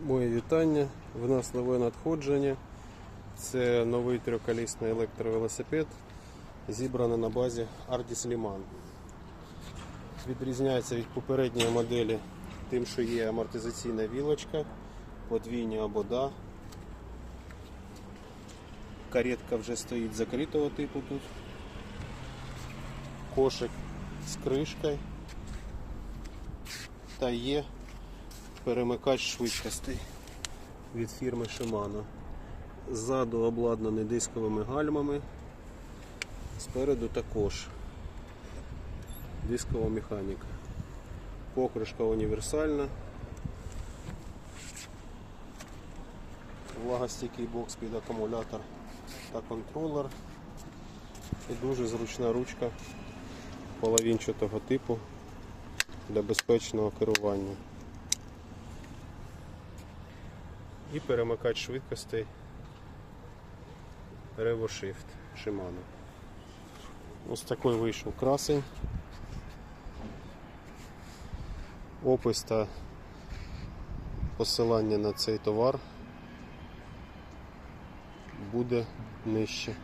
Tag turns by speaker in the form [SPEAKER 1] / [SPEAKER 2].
[SPEAKER 1] Моє вітання. В нас нове надходження. Це новий трьохколісний електровелосипед, зібраний на базі Ardis Liman. Відрізняється від попередньої моделі тим, що є амортизаційна вілочка, подвійні обода. Каретка вже стоїть закритого типу тут. Кошик з кришкою. Та є перемикач швидкостей від фірми Shimano. Ззаду обладнаний дисковими гальмами, спереду також дискова механіка. Покришка універсальна. Влагостійкий бокс під акумулятор та контролер. І дуже зручна ручка половинчатого типу для безпечного керування. І перемикач швидкостей RevoShift Shimano. Ось такий вийшов красень. Опис та посилання на цей товар буде нижче.